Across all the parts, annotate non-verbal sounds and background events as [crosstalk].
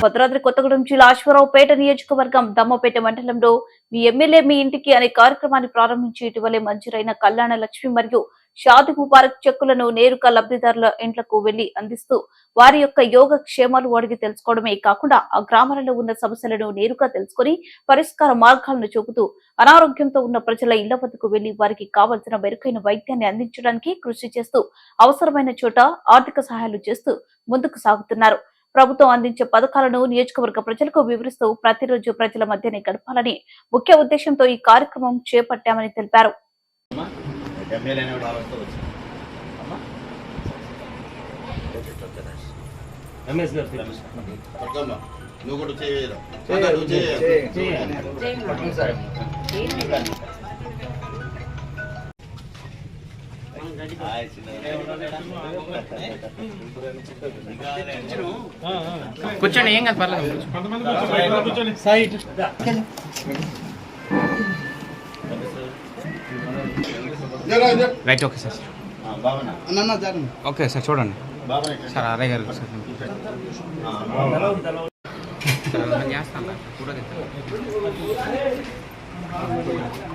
భద్రాద్రి కొత్తగూడెం జిల్లా అశ్వరావుపేట నియోజకవర్గం దమ్మపేట మండలంలో మీ ఎమ్మెల్యే మీ ఇంటికి అనే కార్యక్రమాన్ని ప్రారంభించి ఇటీవలే మంజూరైన కళ్యాణ లక్ష్మి మరియు షాది ముబారక్ చెక్కులను నేరుగా లబ్ధిదారుల ఇంట్లకు వెళ్ళి అందిస్తూ వారి యొక్క యోగ క్షేమాలు అడిగి తెలుసుకోవడమే కాకుండా ఆ గ్రామాలలో ఉన్న సమస్యలను నేరుగా తెలుసుకొని పరిష్కార మార్గాలను చూపుతూ అనారోగ్యంతో ఉన్న ప్రజల ఇళ్ళ వద్దకు వెళ్ళి వారికి కావలసిన మెరుగైన వైద్యాన్ని అందించడానికి కృషి చేస్తూ అవసరమైన చోట ఆర్థిక సహాయాలు చేస్తూ ముందుకు సాగుతున్నారు. ప్రభుత్వం అందించే పథకాలను నియోజకవర్గ ప్రజలకు వివరిస్తూ ప్రతిరోజు ప్రజల మధ్యనే గడపాలని ముఖ్య ఉద్దేశంతో ఈ కార్యక్రమం చేపట్టామని తెలిపారు. రమేష్ గారు నువ్వు కూడా చేయలేదు కూర్చోండి ఏం కాదు పర్లేదు. Right okay sir. బాబనా okay sir చూడండి. సార్ అరయ్య గారు సార్. [laughs]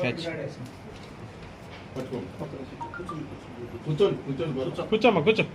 캐치. 굿전, 굿전, 굿전. 굿전만, 굿전.